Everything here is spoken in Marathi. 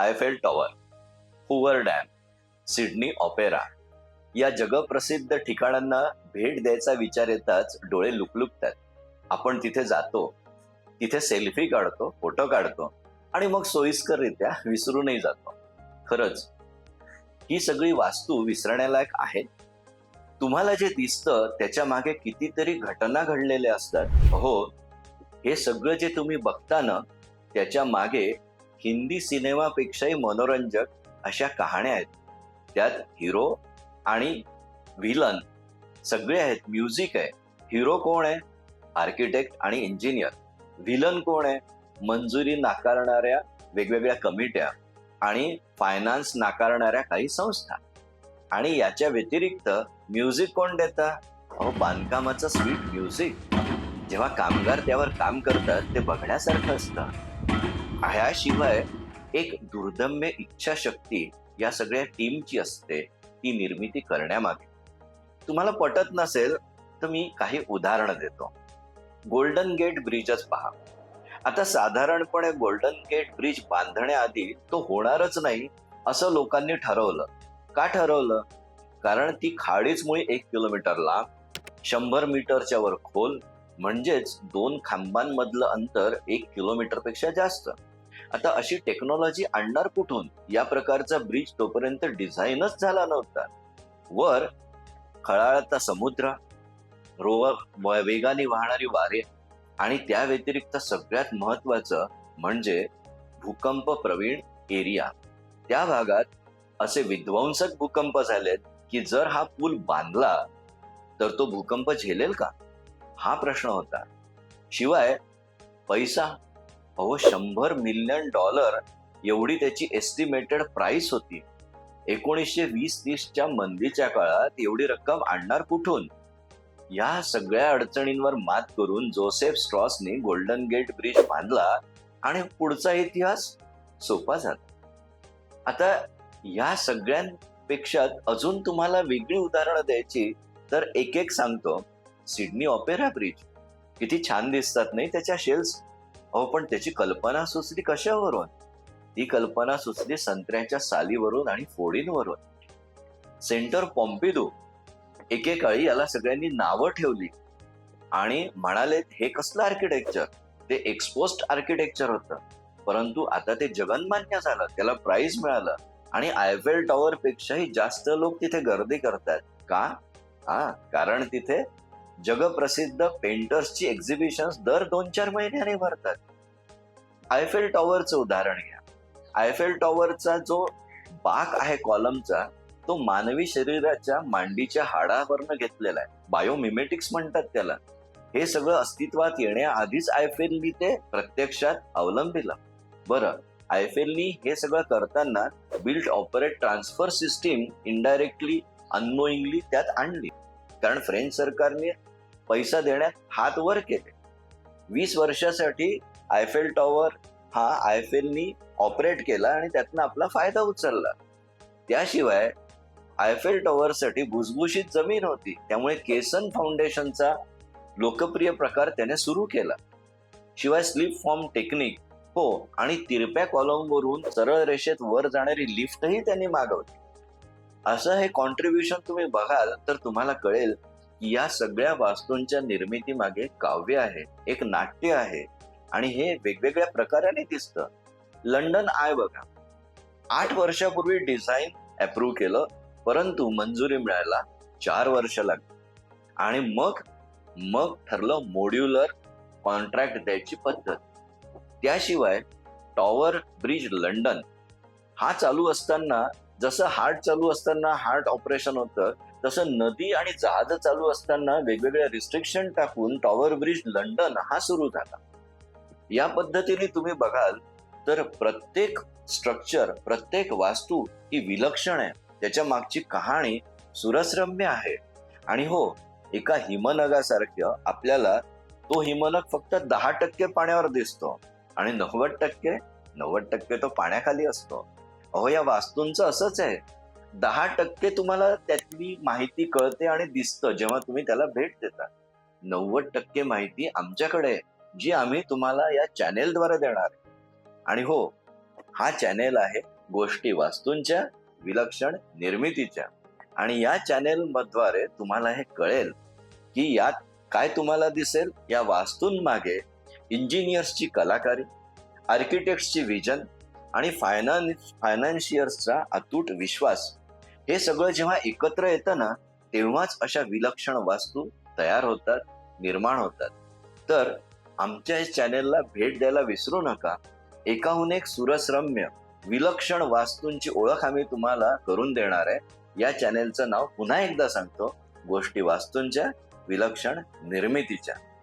Eiffel tower Hoover dam Sydney opera या जगप्रसिद्ध ठिकाणांना भेट द्यायचा विचार येताच डोळे लुकलुकतात. आपण तिथे जातो तिथे सेल्फी काढतो फोटो काढतो आणि मग सोयीस्कररित्या विसरूनही जातो. खरंच ही सगळी वास्तू विसरण्यालायक आहेत तुम्हाला जे दिसतं त्याच्यामागे कितीतरी घटना घडलेल्या असतात. हो हे सगळं जे तुम्ही बघता ना त्याच्यामागे हिंदी सिनेमापेक्षाही मनोरंजक अशा कहाण्या आहेत. त्यात हिरो आणि व्हिलन सगळे आहेत. म्युझिक आहे. हिरो कोण आहे? आर्किटेक्ट आणि इंजिनियर व्हिलन कोण आहे? मंजुरी नाकारणाऱ्या वेगवेगळ्या कमिट्या आणि फायनान्स नाकारणाऱ्या काही संस्था. आणि याच्या व्यतिरिक्त म्युझिक कोण देता? अहो बांधकामाचं स्वीट म्युझिक जेव्हा कामगार त्यावर काम करतात ते बघण्यासारखं असतं. ह्याशिवाय एक दुर्दम्य इच्छाशक्ती या सगळ्या टीमची असते ती निर्मिती करण्यामागे. तुम्हाला पटत नसेल तर मी काही उदाहरणं देतो. गोल्डन गेट ब्रिजच पहा. आता साधारणपणे गोल्डन गेट ब्रिज बांधण्याआधी तो होणारच नाही असं लोकांनी ठरवलं. का ठरवलं? कारण ती खाडीच मुळे एक किलोमीटर लांब शंभर मीटरच्या वर खोल म्हणजेच दोन खांबांमधलं अंतर एक किलोमीटरपेक्षा जास्त. आता अशी टेक्नॉलॉजी आणणार कुठून? या प्रकारचा ब्रिज तोपर्यंत डिझाईनच झाला नव्हता. वर खळाळता समुद्र रोवर वेगाने वाहणारी वारे आणि त्या व्यतिरिक्त सगळ्यात महत्वाचं म्हणजे भूकंप प्रवीण एरिया त्या भागात असे विध्वंसक भूकंप झालेत की जर हा पूल बांधला तर तो भूकंप झेलेल का? हा प्रश्न होता. शिवाय पैसा अहो शंभर मिलियन डॉलर एवढी त्याची एस्टिमेटेड प्राइस होती. एकोणीसशे वीस तीसच्या मंदीच्या काळात एवढी रक्कम आणणार कुठून? या सगळ्या अडचणींवर मात करून जोसेफ स्ट्रॉसने गोल्डन गेट ब्रिज बांधला आणि पुढचा इतिहास सोपा झाला. आता या सगळ्यांपेक्षा अजून तुम्हाला वेगळी उदाहरणं द्यायची तर एक एक सांगतो. Sydney opera bridge. किती छान दिसतात नाही त्याच्या शेल्स? अहो पण त्याची कल्पना सुचली कशावरून? ती कल्पना सुचली संत्र्याच्या सालीवरून आणि फोडींवरून. सेंटर पॉम्पिदू एकेकाळी याला सगळ्यांनी नावं ठेवली आणि म्हणाले हे कसलं आर्किटेक्चर ते एक्सपोस्ट आर्किटेक्चर होतं. परंतु आता ते जगन्मान्य झालं त्याला प्राइज मिळालं आणि आयफेल टॉवर पेक्षाही जास्त लोक तिथे गर्दी करतात. का? हा कारण तिथे जगप्रसिद्ध पेंटर्सची एक्झिबिशन दर दोन चार महिन्याने भरतात. आयफेल टॉवरचं उदाहरण घ्या. आयफेल टॉवरचा जो बाक आहे कॉलमचा तो मानवी शरीराच्या मांडीच्या हाडावरनं घेतलेला आहे. बायोमिमेटिक्स म्हणतात त्याला. हे सगळं अस्तित्वात येण्याआधीच आयफेलनी ते प्रत्यक्षात अवलंबिलं. बरं आयफेलनी हे सगळं करताना built operate transfer system indirectly unknowingly त्यात आणली. कारण फ्रेंच सरकारने पैसा देण्यात हात वर केले. वीस वर्षासाठी आयफेल टॉवर हा आयफेलनी ऑपरेट केला आणि त्यातनं आपला फायदा उचलला. त्याशिवाय आयफेल टॉवरसाठी भुसभुशीत जमीन होती. त्यामुळे केसन फाउंडेशनचा लोकप्रिय प्रकार त्याने सुरू केला. शिवाय स्लिप फॉर्म टेक्निक हो आणि तिरप्या कॉलमवरून सरळ रेषेत वर जाणारी लिफ्टही त्यांनी मागवली. असं हे कॉन्ट्रीब्युशन तुम्ही बघाल तर तुम्हाला कळेल या सगळ्या वास्तूंच्या निर्मिती मागे काव्य आहे एक नाट्य आहे आणि हे वेगवेगळ्या प्रकाराने दिसतं. लंडन आय बघा. आठ वर्षापूर्वी डिझाईन अप्रूव्ह केलं परंतु मंजुरी मिळायला चार वर्ष लागली. आणि मग मग ठरलं मोड्युलर कॉन्ट्रॅक्ट द्यायची पद्धत. त्याशिवाय टॉवर ब्रिज लंडन हा चालू असताना जसं हार्ट चालू असताना हार्ट ऑपरेशन होतं तसं नदी आणि जहाज चालू असताना वेगवेगळ्या रिस्ट्रिक्शन टाकून टॉवर ब्रिज लंडन हा सुरू झाला. या पद्धतीने तुम्ही बघाल तर प्रत्येक स्ट्रक्चर प्रत्येक वास्तू ही विलक्षण आहे. त्याच्या मागची कहाणी सुरसरम्य आहे. आणि हो एका हिमनगासारखं आपल्याला तो हिमनग फक्त दहा टक्के पाण्यावर दिसतो आणि नव्वद टक्के नव्वद टक्के तो पाण्याखाली असतो. अहो या वास्तूंचं असंच आहे. दहा टक्के तुम्हाला त्यातली माहिती कळते आणि दिसतं जेव्हा तुम्ही त्याला भेट देता. नव्वद टक्के माहिती आमच्याकडे आहे जी आम्ही तुम्हाला या चॅनेलद्वारे देणार आणि हो हा चॅनेल आहे गोष्टी वास्तूंच्या विलक्षण निर्मितीच्या. आणि या चॅनेल मद्वारे तुम्हाला हे कळेल की यात काय तुम्हाला दिसेल या वास्तूंमागे इंजिनियर्सची कलाकारी आर्किटेक्ट्सची विजन आणि फायनान्स फायनान्शियर्सचा अतूट विश्वास हे सगळं जेव्हा एकत्र येतं ना तेव्हाच अशा विलक्षण वास्तू तयार होतात निर्माण होतात. तर आमच्या या चॅनेलला भेट द्यायला विसरू नका. एकाहून एक सुरसरम्य विलक्षण वास्तूंची ओळख आम्ही तुम्हाला करून देणार आहे. या चॅनेलचं नाव पुन्हा एकदा सांगतो गोष्टी वास्तूंच्या विलक्षण निर्मितीच्या.